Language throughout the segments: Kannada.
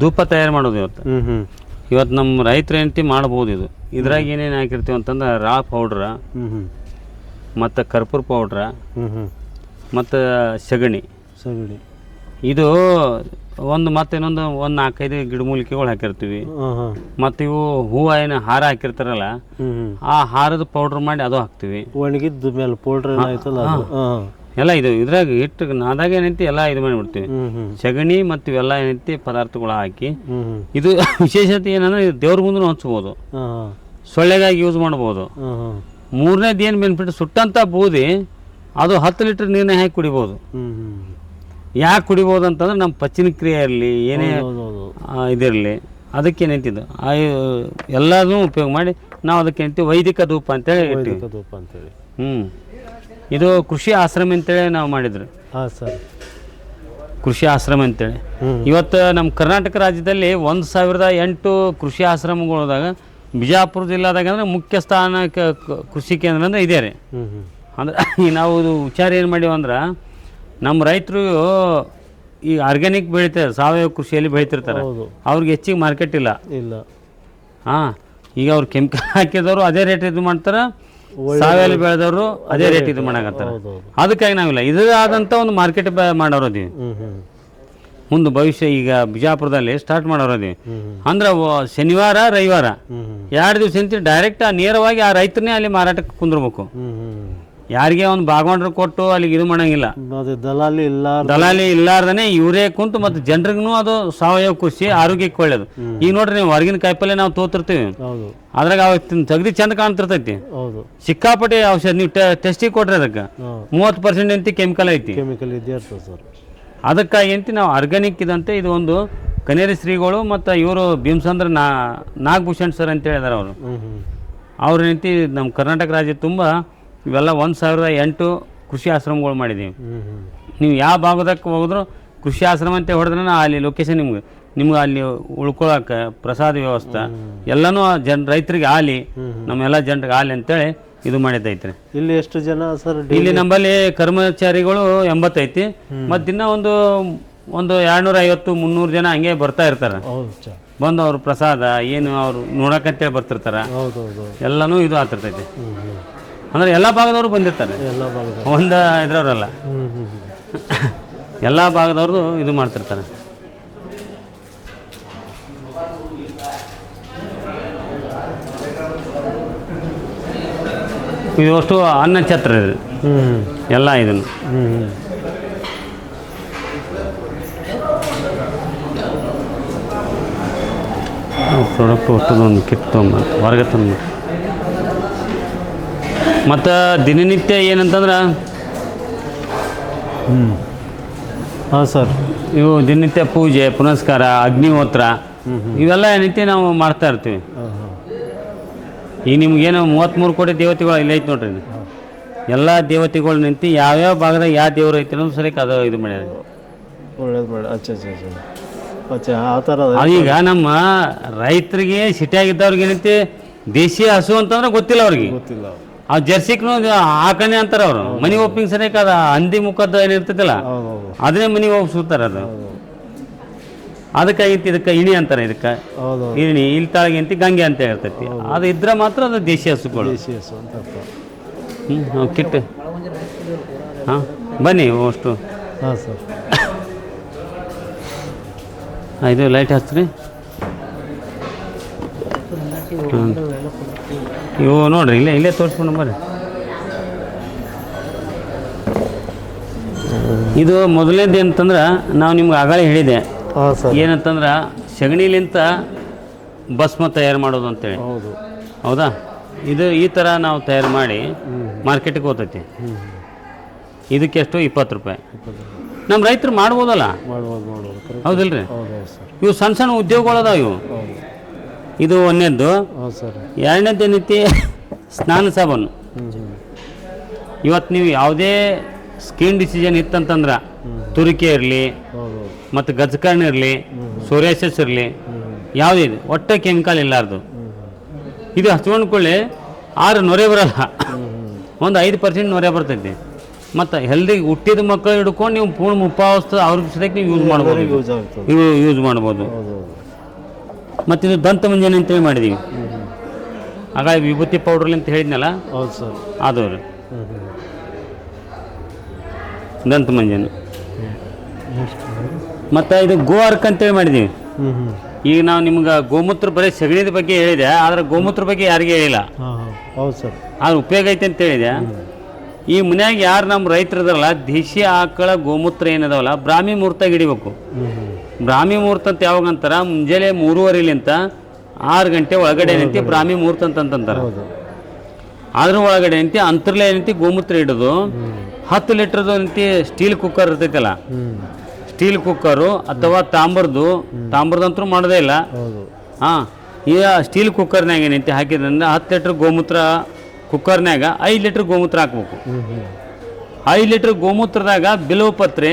ಧೂಪ ತಯಾರು ಮಾಡೋದು ಇವತ್ತು. ಇವತ್ತು ನಮ್ಮ ರೈತರ ಹೆಂಡತಿ ಮಾಡ್ಬೋದು ಇದು. ಇದ್ರಾಗ ಏನೇನು ಹಾಕಿರ್ತೀವಿ ಅಂತಂದ್ರೆ ರಾ ಪೌಡ್ರ ಮತ್ತು ಕರ್ಪೂರ ಪೌಡ್ರ ಮತ್ತು ಸಗಣಿ. ಸಗಣಿ. ಇದು ಒಂದು ಮತ್ತೆ ಇನ್ನೊಂದು ಒಂದು ನಾಲ್ಕೈದು ಗಿಡಮೂಲಿಕೆಗಳು ಹಾಕಿರ್ತೀವಿ. ಮತ್ತು ಇವು ಹೂವು ಏನು ಹಾರ ಹಾಕಿರ್ತಾರಲ್ಲ ಆ ಹಾರದ ಪೌಡ್ರ್ ಮಾಡಿ ಅದು ಹಾಕ್ತೀವಿ. ಒಣಗಿದ್ದು ಮೇಲೆ ಪೌಡ್ರ್ ಏನಾಯ್ತಲ್ಲ ಎಲ್ಲ ಇದು ಇದ್ರಾಗ ಇಟ್ಟು ನಾದಾಗ ಏನೈತಿ ಎಲ್ಲ ಇದು ಮಾಡಿಬಿಡ್ತೀವಿ. ಸಗಣಿ ಮತ್ತು ಇವೆಲ್ಲ ಏನೈತಿ ಪದಾರ್ಥಗಳು ಹಾಕಿ. ಇದು ವಿಶೇಷತೆ ಏನಂದ್ರೆ ಇದು ದೇವ್ರ ಮುಂದೆ ಹಚ್ಬೋದು. ಸೊಳ್ಳೆಗಾಗಿ ಯೂಸ್ ಮಾಡ್ಬೋದು. ಮೂರನೇದು ಏನು ಬೆನಿಫಿಟ್ ಸುಟ್ಟಂಥ ಬೂದಿ ಅದು ಹತ್ತು ಲೀಟ್ರ್ ನೀರನ್ನ ಹಾಕಿ ಕುಡಿಬೋದು. ಯಾಕೆ ಕುಡಿಬೋದು ಅಂತಂದ್ರೆ ನಮ್ಮ ಪಚನ ಕ್ರಿಯೆ ಇರಲಿ ಏನೇ ಇದಿರಲಿ. ಅದಕ್ಕೆ ಆ ಎಲ್ಲದೂ ಉಪಯೋಗ ಮಾಡಿ ನಾವು ಅದಕ್ಕೆ ಏನಂತೀವಿ ವೈದಿಕ ಧೂಪ ಅಂತೇಳಿ ಹೇಳಿ ಧೂಪ ಅಂತೇಳಿ. ಹ್ಞೂ ಇದು ಕೃಷಿ ಆಶ್ರಮ ಅಂತೇಳಿ ನಾವು ಮಾಡಿದ್ರು. ಹಾಂ ಸರ್. ಕೃಷಿ ಆಶ್ರಮ ಅಂತೇಳಿ. ಇವತ್ತು ನಮ್ಮ ಕರ್ನಾಟಕ ರಾಜ್ಯದಲ್ಲಿ ಒಂದು ಸಾವಿರದ ಎಂಟು ಕೃಷಿ ಆಶ್ರಮಗಳದಾಗ ಬಿಜಾಪುರ ಜಿಲ್ಲಾದಾಗ ಅಂದ್ರೆ ಮುಖ್ಯ ಸ್ಥಾನ ಕೃಷಿ ಕೇಂದ್ರ ಅಂದ್ರೆ ಇದೇ ರೀ. ಅಂದ್ರೆ ನಾವು ವಿಚಾರ ಏನು ಮಾಡೀವಿ ಅಂದ್ರೆ ನಮ್ಮ ರೈತರು ಈ ಆರ್ಗ್ಯಾನಿಕ್ ಬೆಳಿತಾರೆ ಸಾವಯವ ಕೃಷಿಯಲ್ಲಿ ಬೆಳಿತಿರ್ತಾರೆ. ಅವ್ರಿಗೆ ಹೆಚ್ಚಿಗೆ ಮಾರ್ಕೆಟ್ ಇಲ್ಲ. ಇಲ್ಲ. ಹಾಂ ಈಗ ಅವ್ರು ಕೆಮಿಕಲ್ ಹಾಕಿದವರು ಅದೇ ರೇಟ್ ಇದು ಮಾಡ್ತಾರೆ. ಸಾವಯವ ಬೆಳೆದವರು ಅದೇ ರೇಟ್ ಇದು ಮಾಡಕತ್ತಾರೆ. ಅದಕ್ಕಾಗಿ ನಾವಿಲ್ಲ. ಇದಾದಂಥ ಒಂದು ಮಾರ್ಕೆಟ್ ಮಾಡೋರು ಅದೀವಿ. ಮುಂದೆ ಭವಿಷ್ಯ ಈಗ ಬಿಜಾಪುರದಲ್ಲಿ ಸ್ಟಾರ್ಟ್ ಮಾಡೋರು ಅದೀವಿ. ಹ್ಞೂ ಹ್ಞೂ ಅಂದ್ರೆ ಶನಿವಾರ ರವಿವಾರ. ಎರಡು ದಿವಸ ಅಂತ ಡೈರೆಕ್ಟ್ ನೇರವಾಗಿ ಆ ರೈತರನ್ನೇ ಅಲ್ಲಿ ಮಾರಾಟಕ್ಕೆ ಕುಂದಿರ್ಬೇಕು. ಯಾರಿಗೆ ಒಂದು ಬಾಗವಾಂಡ್ರು ಕೊಟ್ಟು ಅಲ್ಲಿಗೆ ಇದು ಮಾಡಂಗಿಲ್ಲ. ಅದು ದಲಾಲಿ ಇಲ್ಲ ದಲಾಲಿ ಇಲ್ಲಾರ್ದನೆ ಇವರೇ ಕುಂತು ಮತ್ತು ಜನರಿಗೂ ಅದು ಸಾವಯವ ಕೃಷಿ ಆರೋಗ್ಯಕ್ಕೆ ಒಳ್ಳೇದು ಈಗ ನೋಡ್ರಿ ನೀವು ಹೊರಗಿನ ಕಾಯಿಪಲ್ಲೆ ನಾವು ತೋತಿರ್ತೀವಿ. ಅದ್ರಾಗ ಅವತ್ತಿನ ತಗದಿ ಚಂದ ಕಾಣ್ತಿರ್ತೈತಿ. ಸಿಕ್ಕಾಪಟ್ಟೆ ಔಷಧ ನೀವು ಟೆಸ್ಟಿಗೆ ಕೊಟ್ರಿ ಅದಕ್ಕೆ. ಮೂವತ್ತು ಪರ್ಸೆಂಟ್ ಅಂತ ಕೆಮಿಕಲ್ ಐತಿ. ಕೆಮಿಕಲ್ ಅದಕ್ಕಾಗಿ ಅಂತ ನಾವು ಆರ್ಗ್ಯಾನಿಕ್ ಇದಂತೆ ಇದು ಒಂದು ಕನೇರಿ ಶ್ರೀಗಳು ಮತ್ತು ಇವರು ಭೀಮಸಂದ್ರ ನಾ ನಾಗಭೂಷಣ್ ಸರ್ ಅಂತ ಹೇಳಿದಾರೆ ಅವರು. ಅವ್ರ ನಿಂತಿ ನಮ್ಮ ಕರ್ನಾಟಕ ರಾಜ್ಯ ತುಂಬ ಇವೆಲ್ಲ ಒಂದು ಸಾವಿರದ ಎಂಟು ಕೃಷಿ ಆಶ್ರಮಗಳು ಮಾಡಿದ್ದೀವಿ ನೀವು ಯಾವ ಭಾಗದಕ್ಕೆ ಹೋದ್ರು ಕೃಷಿ ಆಶ್ರಮ ಅಂತ ಹೊಡೆದ್ರೆ ಅಲ್ಲಿ ಲೊಕೇಶನ್ ನಿಮ್ಗೆ ನಿಮ್ಗೆ ಅಲ್ಲಿ ಉಳ್ಕೊಳಕ್ಕೆ ಪ್ರಸಾದ ವ್ಯವಸ್ಥೆ ಎಲ್ಲನೂ ಜನ ರೈತರಿಗೆ ಆಲಿ ನಮ್ಮೆಲ್ಲ ಜನರಿಗೆ ಆಲಿ ಅಂತೇಳಿ ಇದು ಮಾಡಿದ್ದೈತ್ರಿ. ಇಲ್ಲಿ ಎಷ್ಟು ಜನ ಸರ್ ಇಲ್ಲಿ ನಮ್ಮಲ್ಲಿ ಕರ್ಮಚಾರಿಗಳು ಎಂಬತ್ತೈತಿ. ಮತ್ತು ದಿನ ಒಂದು ಒಂದು ಎರಡ್ನೂರ ಐವತ್ತು ಮುನ್ನೂರು ಜನ ಹಂಗೆ ಬರ್ತಾ ಇರ್ತಾರೆ. ಬಂದು ಅವ್ರ ಪ್ರಸಾದ ಏನು ಅವ್ರು ನೋಡಕ್ಕಂತೇಳಿ ಬರ್ತಿರ್ತಾರೆ. ಎಲ್ಲನೂ ಇದು ಆಗ್ತಿರ್ತೈತಿ. ಅಂದ್ರೆ ಎಲ್ಲ ಭಾಗದವರು ಬಂದಿರ್ತಾರೆ. ಎಲ್ಲ ಭಾಗದ ಒಂದು ಇದ್ರವ್ರಲ್ಲ. ಹ್ಞೂ ಹ್ಞೂ ಹ್ಞೂ ಎಲ್ಲ ಭಾಗದವ್ರದ್ದು ಇದು ಮಾಡ್ತಿರ್ತಾರೆ. ಇದು ಅಷ್ಟು ಅನ್ನ ಛತ್ರ ಇದು. ಹ್ಞೂ ಹ್ಞೂ ಎಲ್ಲ ಇದನ್ನು. ಹ್ಞೂ ಹ್ಞೂ ಪ್ರಾಡಕ್ಟ್ ಒಟ್ಟದೊಂದು ಕಿಟ್ ತೊಗೊಂಬ ಹೊರಗೆ ತಂದು ಮತ್ತು ದಿನನಿತ್ಯ ಏನಂತಂದ್ರೆ? ಹ್ಞೂ ಹಾಂ ಸರ್. ಇವು ದಿನನಿತ್ಯ ಪೂಜೆ ಪುನಸ್ಕಾರ ಅಗ್ನಿಹೋತ್ರ ಇವೆಲ್ಲ ಏನೈತಿ ನಾವು ಮಾಡ್ತಾ ಇರ್ತೀವಿ. ಈಗ ನಿಮ್ಗೇನು ಮೂವತ್ತ್ಮೂರು ಕೋಟಿ ದೇವತೆಗಳು ಇಲ್ಲ ಐತೆ ನೋಡ್ರಿ ಎಲ್ಲ ದೇವತೆಗಳು ನಿಂತು ಯಾವ್ಯಾವ ಭಾಗದಾಗ ಯಾವ ದೇವರು ಐತಿ ಅನ್ನೋದು ಸರಿ ಅದು ಇದು ಮಾಡ್ಯಾರ. ಒಳ್ಳೇದು ಮಾಡಿ. ಅಚ್ಚ ಅಚ್ಚ ಅಚ್ಚ. ಅಚ್ಚ ಆ ಥರ ಈಗ ನಮ್ಮ ರೈತರಿಗೆ ಸಿಟಿಯಾಗಿದ್ದವ್ರಿಗೆ ಏನೈತಿ ದೇಶೀಯ ಹಸು ಅಂತಂದ್ರೆ ಗೊತ್ತಿಲ್ಲ ಅವ್ರಿಗೆ. ಗೊತ್ತಿಲ್ಲ ಆ ಜರ್ಸಿಕ್ನು ಹಾಕಣೆ ಅಂತಾರ ಅವರು. ಮನಿ ಒಪ್ಪಿಂಗ್ ಸರಿಯಾಕ ಅದ ಹಂದಿ ಮುಖದ್ದು ಹೌದು ಅದನ್ನೇ ಮನಿ ಒಪ್ಪಿಸ್ತಾರ ಅದು. ಅದಕ್ಕೆ ಇಂತ ಇದಕ್ಕೆ ಇಣಿ ಅಂತಾರೆ ಇದಕ್ಕೆ. ಇಣಿ ಇಲ್ಲಿ ತಾಳಗೆ ಅಂತ ಗಂಗೆ ಅಂತ ಹೇಳ್ತೈತಿ. ಅದು ಇದ್ರೆ ಮಾತ್ರ ಅದು ದೇಶಿ ಹಸುಗಳು ಹ್ಞೂ ಕಿಟ್ ಹಾಂ ಬನ್ನಿ ಅಷ್ಟು. ಹಾಂ ಸರ್. ಇದು ಲೈಟ್ ಹಚ್ಚ್ರಿ. ಇವು ನೋಡ್ರಿ ಇಲ್ಲೇ ಇಲ್ಲೇ ತೋರಿಸ್ಕೊಂಡು ಬರ್ರಿ ಇದು ಮೊದಲನೇದು ಏನಂತಂದ್ರೆ ನಾವು ನಿಮ್ಗೆ ಆಗಲೇ ಹೇಳಿದೆ. ಏನಂತಂದ್ರೆ ಸಗಣಿಲಿಂತ ಭಸ್ಮ ತಯಾರು ಮಾಡೋದು ಅಂತೇಳಿ. ಹೌದು. ಹೌದಾ? ಇದು ಈ ಥರ ನಾವು ತಯಾರು ಮಾಡಿ ಮಾರ್ಕೆಟಿಗೆ ಹೋಗ್ತೈತಿ ಹ್ಞೂ ಇದಕ್ಕೆ ಎಷ್ಟು? ಇಪ್ಪತ್ತು ರೂಪಾಯಿ. ನಮ್ಮ ರೈತರು ಮಾಡ್ಬೋದಲ್ಲ? ಹೌದಿಲ್ಲ ರೀ ಕರೆಕ್ಟ್ ಹೌದಿಲ್ರಿ? ಇವು ಸಣ್ಣ ಸಣ್ಣ ಉದ್ಯೋಗಗಳದಾವ ಇವು. ಇದು ಒಂದನೇದ್ದು ಎರಡನೇ ಸರ್. ಸ್ನಾನ ಸಾಬೂನು. ಇವತ್ತು ನೀವು ಯಾವುದೇ ಸ್ಕಿನ್ ಡಿಸಿಷನ್ ಇತ್ತಂತಂದ್ರೆ ತುರಿಕೆ ಇರಲಿ ಮತ್ತು ಗಜ್ಕರ್ಣ ಇರಲಿ ಸೋರಿಯಾಸಿಸ್ ಇರಲಿ ಯಾವುದೇ ಇದೆ ಒಟ್ಟು ಕೆಮಿಕಲ್ ಇಲ್ಲಾರ್ದು. ಇದು ಹಚ್ಕೊಂಡ್ಕೊಳ್ಳಿ ಆರು ನೊರೆ ಬರಲ್ಲ. ಒಂದು ಐದು ಪರ್ಸೆಂಟ್ ನೊರೆ ಬರ್ತೈತಿ. ಮತ್ತು ಹೆಲ್ದಿ ಹುಟ್ಟಿದ ಮಕ್ಕಳು ಹಿಡ್ಕೊಂಡು ನೀವು ಪೂರ್ಣ ಮುಪ್ಪಾವಸ್ತು ಅವ್ರಿಗೆ ಸದಕ್ಕೆ ನೀವು ಯೂಸ್ ಮಾಡ್ಬೋದು. ಯೂಸ್ ಮಾಡ್ಬೋದು. ಮತ್ತು ಇದು ದಂತ ಮುಂಜಾನೆ ಅಂತೇಳಿ ಮಾಡಿದ್ದೀವಿ ಆಗ ವಿಭೂತಿ ಪೌಡ್ರ್ ಅಂತ ಹೇಳಿದ್ನಲ್ಲ? ಹೌದು ಸರ್. ಅದು ರೀ ದಂತ ಮಂಜಾನೆ. ಮತ್ತು ಇದು ಗೋ ಅರ್ಕ್ ಅಂತೇಳಿ ಮಾಡಿದ್ದೀವಿ ಈಗ ನಾವು ನಿಮ್ಗೆ ಗೋಮೂತ್ರ ಬರೀ ಸಗಣಿದ ಬಗ್ಗೆ ಹೇಳಿದೆ ಆದರೆ ಗೋಮೂತ್ರ ಬಗ್ಗೆ ಯಾರಿಗೂ ಹೇಳಿಲ್ಲ. ಹೌದು ಸರ್. ಅದು ಉಪಯೋಗ ಐತೆ ಅಂತ ಹೇಳಿದೆ. ಈ ಮನ್ಯಾಗ ಯಾರು ನಮ್ಮ ರೈತರದಲ್ಲ ದೇಶಿ ಆಕಳ ಗೋಮೂತ್ರ ಏನದವಲ್ಲ ಬ್ರಾಹ್ಮಿ ಮುಹೂರ್ತ ಹಿಡಿಬೇಕು. ಬ್ರಾಹ್ಮಿ ಮುಹೂರ್ತ ಅಂತ ಯಾವಾಗ ಅಂತಾರ? ಮುಂಜಾನೆ ಮೂರುವರೆಲಿಂತ ಆರು ಗಂಟೆ ಒಳಗಡೆ ನಿಂತಿ ಬ್ರಾಹ್ಮಿ ಮುಹೂರ್ತ ಅಂತ ಅಂತಾರ ಹೌದು. ಅದ್ರ ಒಳಗಡೆ ನಿಂತಿ ಅಂತರ್ಲೆ ನಿಂತಿ ಗೋಮೂತ್ರ ಇಡೋದು ಹತ್ತು ಲೀಟ್ರದ್ದು ನಿಂತಿ ಸ್ಟೀಲ್ ಕುಕ್ಕರ್ ಇರ್ತೈತಲ್ಲ. ಸ್ಟೀಲ್ ಕುಕ್ಕರು ಅಥವಾ ತಾಮ್ರದ್ದು. ತಾಮ್ರದಂತೂ ಮಾಡೋದೇ ಇಲ್ಲ. ಹಾಂ. ಈ ಸ್ಟೀಲ್ ಕುಕ್ಕರ್ನಾಗ ಏನೈತಿ ಹಾಕಿದ್ರಿಂದ ಹತ್ತು ಲೀಟ್ರ್ ಗೋಮೂತ್ರ ಕುಕ್ಕರ್ನಾಗ ಐದು ಲೀಟ್ರ್ ಗೋಮೂತ್ರ ಹಾಕ್ಬೇಕು. ಐದು ಲೀಟ್ರ್ ಗೋಮೂತ್ರದಾಗ ಬಿಲವ ಪತ್ರೆ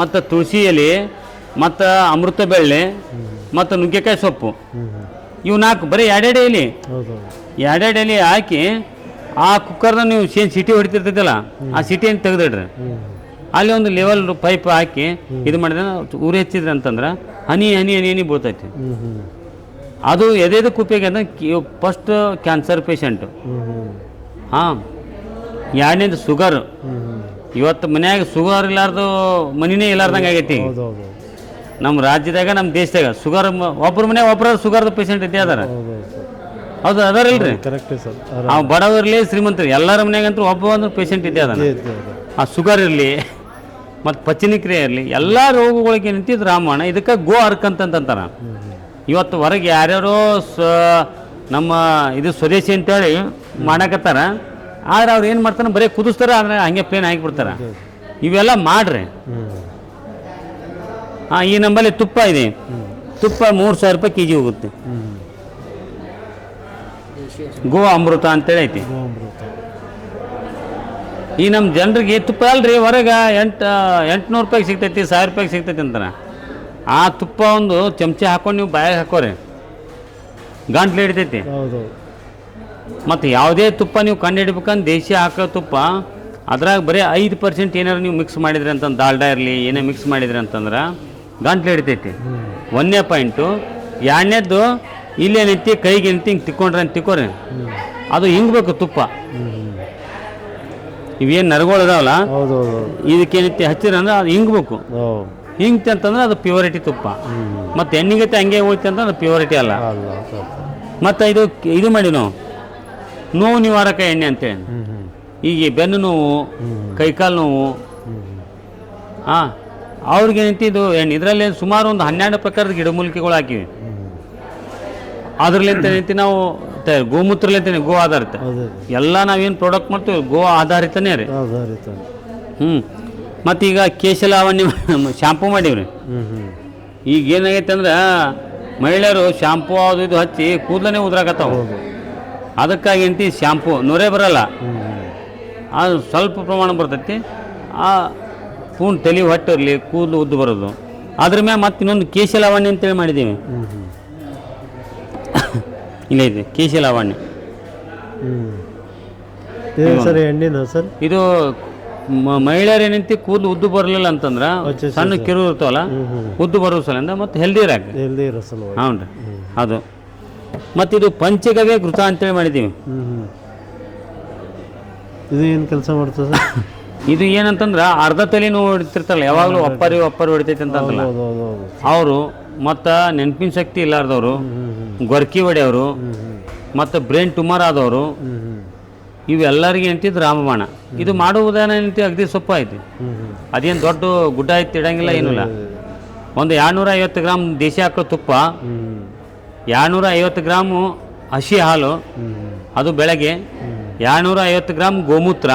ಮತ್ತು ತುಳಸಿ ಎಲೆ ಮತ್ತು ಅಮೃತ ಬೆಳ್ಳೆ ಮತ್ತು ನುಗ್ಗೆಕಾಯಿ ಸೊಪ್ಪು. ಇವು ನಾಲ್ಕು ಬರೀ ಎರಡೆರಡು ಎಲೆ ಎರಡೆರಡು ಎಲೆ ಹಾಕಿ ಆ ಕುಕ್ಕರ್ನ ನೀವು ಏನು ಸಿಟಿ ಹೊಡಿತಿರ್ತೈತಲ್ಲ ಆ ಸಿಟಿಯನ್ನು ತೆಗೆದಿಡ್ರಿ? ಅಲ್ಲಿ ಒಂದು ಲೆವೆಲ್ ಪೈಪ್ ಹಾಕಿ ಇದು ಮಾಡಿದ್ರೆ ಉರಿ ಹಚ್ಚಿದ್ರಿ ಅಂತಂದ್ರೆ ಹನಿ ಹನಿ ಹನಿ ಹನಿ ಬೀಳ್ತೈತಿ. ಅದು ಎದೆದಕ್ಕೆ ಉಪಯೋಗ ಅಂದ್ರೆ ಫಸ್ಟ್ ಕ್ಯಾನ್ಸರ್ ಪೇಷಂಟು ಹಾಂ. ಎರಡನೇದು ಶುಗರ್ ಹ್ಞೂ ಇವತ್ತು ಮನ್ಯಾಗ ಶುಗರ್ ಇಲ್ಲಾರ್ದು ಮನಿನೇ ಇಲ್ಲಾರ್ದಂಗೆ ಆಗೈತಿ. ನಮ್ಮ ರಾಜ್ಯದಾಗ ನಮ್ಮ ದೇಶದಾಗ ಶುಗರ್ ಒಬ್ಬರ ಮನೆ ಒಬ್ಬರ ಶುಗರ್ದು ಪೇಷಂಟ್ ಇದ್ದೇ ಅದಾರ. ಹೌದು ಅದಾರಲ್ರಿ? Correct sir. ಅವ್ ಬಡವರ್ಲಿ ಶ್ರೀಮಂತರು ಎಲ್ಲರ ಮನೆಗಂತೂ ಒಬ್ಬ ಒಂದು ಪೇಷಂಟ್ ಇದ್ದೇ ಅದಾನ. ಆ ಶುಗರ್ ಇರಲಿ ಮತ್ತು ಪಚನಿಕ್ರಿಯೆ ಇರಲಿ ಎಲ್ಲ ರೋಗಗಳಿಗೆ ನಿಂತಿದ್ದು ರಾಮಾಯಣ ಇದಕ್ಕೆ ಗೋ ಅರ್ಕ್ ಅಂತಂತಾರ ಇವತ್ತು ಹೊರಗೆ ಯಾರ್ಯಾರೋ ಸ ನಮ್ಮ ಇದು ಸ್ವದೇಶಿ ಅಂತೇಳಿ ಮಾಡಕತ್ತಾರ. ಆದ್ರೆ ಅವ್ರು ಏನು ಮಾಡ್ತಾರೆ? ಬರೀ ಕುದಿಸ್ತಾರೆ ಆದರೆ ಹಂಗೆ ಪ್ಲೇನ್ ಹಾಕಿಬಿಡ್ತಾರೆ ಇವೆಲ್ಲ ಮಾಡ್ರಿ. ಹಾಂ ಈ ನಂಬಲ್ಲಿ ತುಪ್ಪ ಇದೆ. ತುಪ್ಪ ಮೂರು ಸಾವಿರ ರೂಪಾಯಿ ಕೆ ಜಿ ಹೋಗುತ್ತೆ. ಗೋ ಅಮೃತ ಅಂತೇಳಿ ಐತಿ. ಈ ನಮ್ಮ ಜನರಿಗೆ ತುಪ್ಪ ಅಲ್ರಿ ಹೊರಗೆ ಎಂಟು ಎಂಟುನೂರು ರೂಪಾಯಿಗೆ ಸಿಗ್ತೈತಿ ಸಾವಿರ ರೂಪಾಯಿಗೆ ಸಿಗ್ತೈತಿ ಅಂತಾರ ಆ ತುಪ್ಪ ಒಂದು ಚಮಚ ಹಾಕೊಂಡು ನೀವು ಬಾಯಾಗ ಹಾಕೋರಿ. ಗಂಟ್ಲು ಹಿಡಿತೈತಿ. ಮತ್ತು ಯಾವುದೇ ತುಪ್ಪ ನೀವು ಕಂಡು ಹಿಡ್ಬೇಕಂದ್ರೆ ದೇಶಿ ಹಾಕೋ ತುಪ್ಪ ಅದ್ರಾಗ ಬರೀ ಐದು ಪರ್ಸೆಂಟ್ ಏನಾರು ನೀವು ಮಿಕ್ಸ್ ಮಾಡಿದ್ರಿ ಅಂತ ದಾಲ್ಡಾ ಇರಲಿ ಏನೇ ಮಿಕ್ಸ್ ಮಾಡಿದ್ರಿ ಅಂತಂದ್ರೆ ಗಂಟ್ಲು ಹಿಡಿತೈತಿ. ಒಂದನೇ ಪಾಯಿಂಟು ಎರಡನೇದ್ದು ಇಲ್ಲೇ ನಿಂತಿ ಕೈಗೆ ನಿಂತಿ ಹಿಂಗೆ ತಿಕ್ಕೊಂಡ್ರೆ ಅಂತ ತಿಕ್ಕೋರಿ. ಅದು ಹಿಂಗ್ಬೇಕು ತುಪ್ಪ. ಇವೇನು ನರಗಳು ಇದಾವಲ್ಲ? ಹೌದು ಹೌದು ಇದಕ್ಕೆ ನಿತ್ಯ ಹಚ್ಚಿದ್ರೆ ಅಂದ್ರೆ ಅದು ಹಿಂಗ್ಬೇಕು ಬೇಕು. ಹಿಂಗ್ತಿ ಅಂತಂದ್ರೆ ಅದು ಪ್ಯೂರಿಟಿ ತುಪ್ಪ. ಮತ್ತು ಎಣ್ಣೆಗತ್ತೆ ಹಂಗೆ ಹೋಯ್ತು ಅಂತಂದ್ರೆ ಅದು ಪ್ಯೂರಿಟಿ ಅಲ್ಲ. ಮತ್ತು ಇದು ಇದು ಮಾಡಿ ನಾವು. ನೋವು ನಿವಾರಕ ಎಣ್ಣೆ ಅಂತೇಳಿ ಈಗ ಬೆನ್ನು ನೋವು ಕೈಕಾಲು ನೋವು ಹಾಂ ಅವ್ರಿಗೆ ಏನೈತಿ ಇದು ಇದರಲ್ಲಿ ಸುಮಾರು ಒಂದು ಹನ್ನೆರಡು ಪ್ರಕಾರದ ಗಿಡಮೂಲಿಕೆಗಳು ಹಾಕಿವಿ. ಅದ್ರಲ್ಲಿ ಅದ್ರಲ್ಲಿಂತ ಏನೈತಿ ನಾವು ಗೋಮೂತ್ರಲಿಂತ ಗೋ ಆಧಾರಿತ. ಎಲ್ಲ ನಾವೇನು ಪ್ರಾಡಕ್ಟ್ ಮಾಡ್ತೀವಿ ಗೋ ಆಧಾರಿತನೇ ರೀ. ಹ್ಞೂ ಮತ್ತು ಈಗ ಕೇಶಲಾವಣ್ಯ ಶಾಂಪೂ ಮಾಡೀವ್ರಿ. ಹ್ಞೂ ಈಗ ಏನಾಗೈತೆ ಅಂದ್ರೆ ಮಹಿಳೆಯರು ಶಾಂಪೂ ಅದು ಇದು ಹಚ್ಚಿ ಕೂದಲನೇ ಉದ್ರಾಕತ್ತಾವ. ಅದಕ್ಕಾಗಿ ಅಂತಿ ಶಾಂಪೂ ನೊರೆ ಬರಲ್ಲ. ಅದು ಸ್ವಲ್ಪ ಪ್ರಮಾಣ ಬರ್ತೈತಿ. ಆ ಪೂರ್ಣ ತಲೆ ಹೊಟ್ಟೆ ಇರಲಿ ಕೂದಲು ಉದ್ದು ಬರೋದು. ಅದ್ರ ಮ್ಯಾಲ ಮತ್ತೆ ಇನ್ನೊಂದು ಕೇಶ ಲಾವಣ್ಯ ಅಂತೇಳಿ ಮಾಡಿದ್ದೀವಿ ಇಲ್ಲ ಇದೆ ಕೇಶ ಲಾವಣ್ಯ ಸರ್ ಎಣ್ಣೆನಾ ಸರ್? ಇದು ಮಹಿಳೆಯರ ಮಹಿಳೆಯರು ಏನಂತಿ ಕೂದಲು ಉದ್ದು ಬರಲಿಲ್ಲ ಅಂತಂದ್ರೆ ಸಣ್ಣ ಕಿರು ಇರ್ತಾವಲ್ಲ ಉದ್ದು ಬರೋ ಸಲಿಂದ ಮತ್ತು ಹೆಲ್ದಿ ಇರಾಕ. ಇರೋ ಸಲುವಾಗಿ. ಹ್ಞೂ ರೀ ಅದು. ಮತ್ತು ಇದು ಪಂಚಗವ್ಯ ಘೃತ ಅಂತೇಳಿ ಮಾಡಿದ್ದೀವಿ ಇದು ಏನು ಕೆಲಸ ಮಾಡ್ತದೆ ಸರ್? ಇದು ಏನಂತಂದ್ರೆ ಅರ್ಧ ತಲೆ ನೋವು ಹೊಡಿತಿರ್ತಾರಲ್ಲ ಯಾವಾಗಲೂ ಒಪ್ಪರಿ ಒಪ್ಪರಿ ಹೊಡಿತೈತೆ ಹೌದು ಅವರು ಮತ್ತು ನೆನಪಿನ ಶಕ್ತಿ ಇಲ್ಲಾರ್ದವರು ಗೊರ್ಕಿ ಹೊಡೆಯವರು ಮತ್ತು ಬ್ರೈನ್ ಟ್ಯೂಮರ್ ಆದವರು ಇವೆಲ್ಲರಿಗೆ ಅಂತಿದ್ದು ರಾಮಬಾಣ. ಇದು ಮಾಡುವುದೇನ ಎಂತಿ ಅಗ್ದಿ ಸೊಪ್ಪ ಐತಿ ಅದೇನು ದೊಡ್ಡ ಗುಡ್ಡ ಐತಿ ಇಡಂಗಿಲ್ಲ ಏನಿಲ್ಲ. ಒಂದು ಎರಡ್ನೂರ ಐವತ್ತು ಗ್ರಾಮ್ ದೇಶಿ ಹಾಕೋ ತುಪ್ಪ ಎರಡ್ನೂರ ಐವತ್ತು ಗ್ರಾಮು ಹಸಿ ಹಾಲು ಅದು ಬೆಳಗ್ಗೆ ಎರಡ್ನೂರ ಐವತ್ತು ಗ್ರಾಮ್ ಗೋಮೂತ್ರ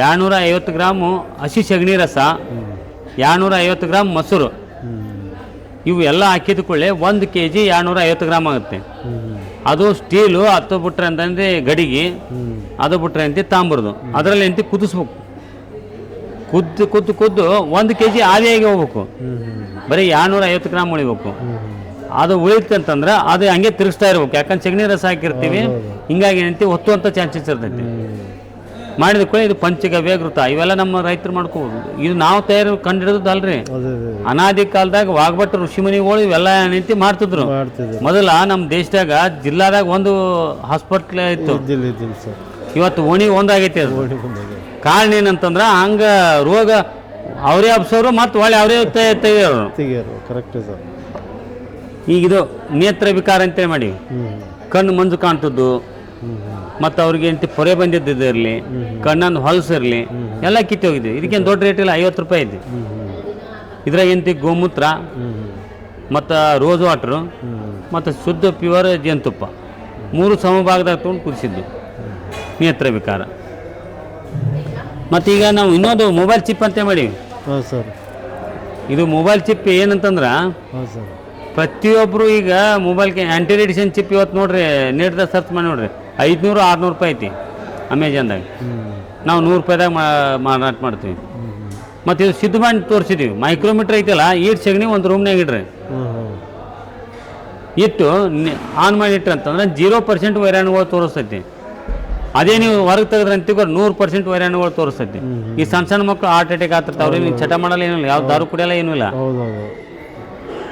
ಎರಡ್ನೂರ ಐವತ್ತು ಗ್ರಾಮು ಹಸಿ ಸಗಣಿ ರಸ ಎರಡ್ನೂರ ಐವತ್ತು ಗ್ರಾಮ್ ಮೊಸರು. ಇವು ಎಲ್ಲ ಹಾಕಿದ ಕೂಡಲೇ ಒಂದು ಕೆ ಜಿ ಎರಡುನೂರ ಐವತ್ತು ಗ್ರಾಮ್ ಆಗುತ್ತೆ. ಅದು ಸ್ಟೀಲು ಹತ್ತು ಬಿಟ್ರೆ ಅಂತಂದ್ರೆ ಗಡಿಗೆ ಅದು ಬಿಟ್ರೆ ಅಂತ ತಾಂಬ್ರದು. ಅದರಲ್ಲಿ ಅಂತಿ ಕುದಿಸ್ಬೇಕು. ಕುದ್ದು ಕುದ್ದು ಕುದ್ದು ಒಂದು ಕೆ ಜಿ ಆವಿಯಾಗಿ ಹೋಗ್ಬೇಕು. ಬರೀ ಎರಡ್ನೂರ ಐವತ್ತು ಗ್ರಾಮ್ ಉಳಿಬೇಕು. ಅದು ಉಳಿತಂತಂದ್ರೆ ಅದು ಹಂಗೆ ತಿರುಗಿಸ್ತಾ ಇರ್ಬೇಕು. ಯಾಕಂದ್ರೆ ಸಗಣಿ ರಸ ಹಾಕಿರ್ತೀವಿ. ಹಿಂಗಾಗಿ ಏನಂತಿ ಹೊತ್ತುವಂಥ ಚಾನ್ಸಸ್ ಇರ್ತೈತಿ. ಮಾಡಿದ ಕೂಡ ಇದು ಪಂಚಗವ್ಯ ಘೃತ ಇವೆಲ್ಲ ನಮ್ಮ ರೈತರು ಮಾಡ್ಕೋಬಹುದು ಇದು ನಾವು ತಯಾರು ಅದೇ ಅನಾದಿ ಕಾಲದಾಗ ವಾಗ್ಭಟ್ ಋಷಿಮುನಿಗಳು ಇವೆಲ್ಲ ನಿಂತಿ ಮಾಡ್ತಿದ್ರು. ಮೊದಲ ನಮ್ಮ ದೇಶದಾಗ ಜಿಲ್ಲಾದಾಗ ಒಂದು ಹಾಸ್ಪಿಟ್ಲ್ ಇತ್ತು. ಇವತ್ತು ಓಣಿ ಒಂದಾಗೈತಿ ಅದು. ಕಾರಣ ಏನಂತಂದ್ರೆ ಹಂಗ ರೋಗ ಅವರೇ ಹಬ್ಸೋರು ಮತ್ತು ಒಳ್ಳೆ ಅವರೇ ತೆಗಿಯೋರು. ಈಗ ಇದು ನೇತ್ರ ವಿಕಾರ ಅಂತೇಳಿ ಮಾಡಿ. ಕಣ್ಣು ಮಂಜು ಕಾಣ್ತದ್ದು. ಮತ್ತು ಅವ್ರಿಗೆ ಎಂತ ಪೊರೆ ಬಂದಿದ್ದಿರಲಿ ಕಣ್ಣನ್ನು ಹೊಲಸಿರಲಿ ಎಲ್ಲ ಕಿತ್ತು ಹೋಗಿದೆ ಇದಕ್ಕೇನು ದೊಡ್ಡ ರೇಟ್ ಇಲ್ಲ ಐವತ್ತು ರೂಪಾಯಿ ಹ್ಞೂ ಇದ್ರಾಗ ಎಂತಿ ಗೋಮೂತ್ರ ಮತ್ತು ರೋಸ್ ವಾಟ್ರು ಮತ್ತು ಶುದ್ಧ ಪ್ಯೂರ್ ಜೇನುತುಪ್ಪ. ಮೂರು ಸಮಭಾಗದಾಗ ತೊಗೊಂಡು ಕುದಿಸಿದ್ದು ನೇತ್ರ ವಿಕಾರ. ಮತ್ತೀಗ ಈಗ ನಾವು ಇನ್ನೊಂದು ಮೊಬೈಲ್ ಚಿಪ್ ಅಂತ ಮಾಡೀವಿ. ಸರ್. ಇದು ಮೊಬೈಲ್ ಚಿಪ್ ಏನಂತಂದ್ರೆ ಪ್ರತಿಯೊಬ್ಬರು ಈಗ ಮೊಬೈಲ್ಗೆ ಆ್ಯಂಟಿ ರೇಡಿಯೇಷನ್ ಚಿಪ್ ಇವತ್ತು ನೋಡ್ರಿ ನೆಟ್ದಾಗ ಸರ್ಚ್ ಮಾಡಿ ನೋಡ್ರಿ. ಐದುನೂರು ಆರುನೂರು ರೂಪಾಯಿ ಐತಿ ಅಮೆಜಾನ್ದಾಗ. ನಾವು ನೂರು ರೂಪಾಯಿದಾಗ ಮಾರಾಟ ಮಾಡ್ತೀವಿ. ಮತ್ತು ಇದು ಸಿದ್ಧ ಮಾಡಿ ತೋರಿಸಿದ್ದೀವಿ ಮೈಕ್ರೋಮೀಟ್ರ್ ಐತಲ್ಲ ಈಟ್ ಸಗಣಿ ಒಂದು ರೂಮ್ನಾಗ ಇಡ್ರಿ. ಇಟ್ಟು ಆನ್ ಮಾಡಿ ಇಟ್ರಿ ಅಂತಂದ್ರೆ ಜೀರೋ ಪರ್ಸೆಂಟ್ ವೈರಾಣುಗಳು ತೋರಿಸ್ತೈತಿ. ಅದೇ ನೀವು ಹೊರಗೆ ತೆಗೆದ್ರೆ ಅಂತೀವಿ ನೂರು ಪರ್ಸೆಂಟ್ ವೈರಾಣುಗಳು ತೋರಿಸ್ತೈತಿ. ಈ ಸಣ್ಣ ಸಣ್ಣ ಮಕ್ಕಳು ಹಾರ್ಟ್ ಅಟ್ಯಾಕ್ ಆಗ್ತಿರ್ತಾವ್ರಿ ನೀವು ಚಟ ಮಾಡಲ್ಲ ಏನಿಲ್ಲ ಯಾವ ದಾರು ಕುಡಿಯಲ್ಲ ಏನೂ ಇಲ್ಲ.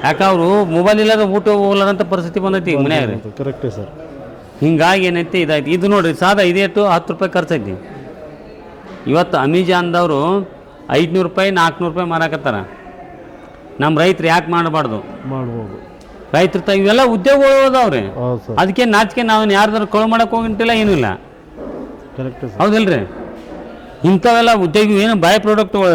ಯಾಕೆ ಅವರು ಮೊಬೈಲ್ ಇಲ್ಲದ ಊಟ ಹೋಗ್ಲಾರಂತ ಪರಿಸ್ಥಿತಿ ಬಂದೈತಿ ಮನ್ಯಾಗ ಕರೆಕ್ಟೇ ಸರ್. ಹಿಂಗಾಗಿ ಏನೈತಿ ಇದಾಯ್ತು. ಇದು ನೋಡಿರಿ ಸಾದಾ ಇದೇಟು ಹತ್ತು ರೂಪಾಯಿ ಖರ್ಚೈತಿ. ಇವತ್ತು ಅಮೆಜಾನ್ದವರು ಐದುನೂರು ರೂಪಾಯಿ ನಾಲ್ಕುನೂರು ರೂಪಾಯಿ ಮಾರಾಕತ್ತಾರ. ನಮ್ಮ ರೈತರು ಯಾಕೆ ಮಾಡಬಾರ್ದು? ಮಾಡ್ಬೋದು. ರೈತರು ತ ಇವೆಲ್ಲ ಉದ್ಯೋಗಗಳು ಅದಾವ್ರಿ. ಹೌದು ಸರ್. ಅದಕ್ಕೆ ನಾಚಿಕೆ ನಾವು ಯಾರ್ದಾರು ಕಳು ಮಾಡಕ್ಕೆ ಹೋಗಿಂಟಿಲ್ಲ ಏನೂ ಇಲ್ಲ. ಹೌದಿಲ್ರಿ? ಇಂಥವೆಲ್ಲ ಉದ್ಯೋಗ ಏನು ಬಾಯ್ ಪ್ರಾಡಕ್ಟ್ಗಳು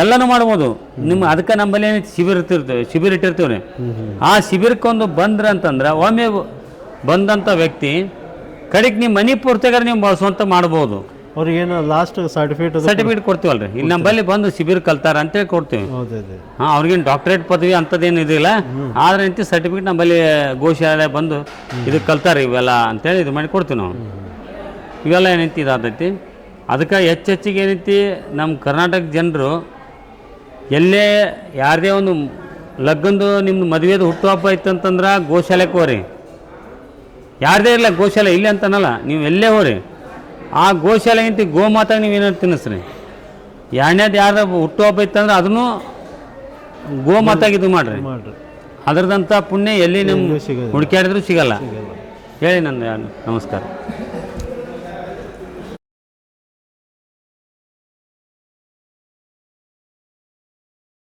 ಎಲ್ಲನೂ ಮಾಡ್ಬೋದು. ನಿಮ್ಮ ಅದಕ್ಕೆ ನಮ್ಮಲ್ಲಿ ಏನೈತಿ ಶಿಬಿರ ಇರ್ತಿರ್ತೇವೆ ಶಿಬಿರ ಇಟ್ಟಿರ್ತೀವಿ ರೀ ಹ್ಞೂ ಹ್ಞೂ ಆ ಶಿಬಿರಕ್ಕೊಂದು ಬಂದ್ರೆ ಅಂತಂದ್ರೆ ಒಮ್ಮೆ ಬಂದಂಥ ವ್ಯಕ್ತಿ ಕಡೆಗೆ ನಿಮ್ಮ ಮನೆ ಪೂರ್ತಿಗಾರ ನೀವು ಬಳಸುವಂತ ಮಾಡ್ಬೋದು. ಅವ್ರಿಗೇನು ಲಾಸ್ಟ್ ಸರ್ಟಿಫಿಕೇಟ್ ಸರ್ಟಿಫಿಕೇಟ್ ಕೊಡ್ತೀವಲ್ರಿ. ಇಲ್ಲಿ ನಮ್ಮಲ್ಲಿ ಬಂದು ಶಿಬಿರ ಕಲ್ತಾರ ಅಂತೇಳಿ ಕೊಡ್ತೀವಿ. ಹಾಂ ಅವ್ರಿಗೇನು ಡಾಕ್ಟರೇಟ್ ಪದವಿ ಅಂಥದ್ದೇನು ಇದಿಲ್ಲ ಆದ್ರೆ ಅಂತ ಸರ್ಟಿಫಿಕೇಟ್ ನಮ್ಮಲ್ಲಿ ಗೋಶಾಲೆ ಬಂದು ಇದು ಕಲ್ತಾರೆ ಇವೆಲ್ಲ ಅಂತೇಳಿ ಇದು ಮಾಡಿ ಕೊಡ್ತೀವಿ ನಾವು. ಇವೆಲ್ಲ ಏನೈತಿ ಇದಾದೈತಿ? ಅದಕ್ಕೆ ಹೆಚ್ಚೆಚ್ಚಿಗೆ ಏನೈತಿ? ನಮ್ಮ ಕರ್ನಾಟಕ ಜನರು ಎಲ್ಲೇ ಯಾರದೇ ಒಂದು ಲಗ್ನದು ನಿಮ್ದು ಮದುವೆದು ಹುಟ್ಟುಹಬ್ಬ ಇತ್ತಂತಂದ್ರೆ ಗೋಶಾಲೆಗೆ ಹೋರಿ ಯಾರದೇ ಇರಲ್ಲ ಗೋಶಾಲೆ ಇಲ್ಲ ಅಂತನಲ್ಲ ನೀವು ಎಲ್ಲೇ ಹೋರಿ. ಆ ಗೋಶಾಲೆಗಿಂತ ಗೋಮಾತಾಗ ನೀವು ಏನಾರು ತಿನ್ನಿಸ್ರಿ. ಎರಡನೇದು ಹುಟ್ಟು ಹುಟ್ಟುಹಬ್ಬ ಇತ್ತಂದ್ರೆ ಅದನ್ನು ಗೋಮಾತಾಗ ಇದು ಮಾಡ್ರಿ. ಅದರದಂಥ ಪುಣ್ಯ ಎಲ್ಲಿ ನಿಮ್ಮ. ಹುಡುಕ್ಯಾಡಿದ್ರು ಸಿಗಲ್ಲ. ಸಿಗಲ್ಲ ಹೇಳಿ ನನ್ನ ನಮಸ್ಕಾರ.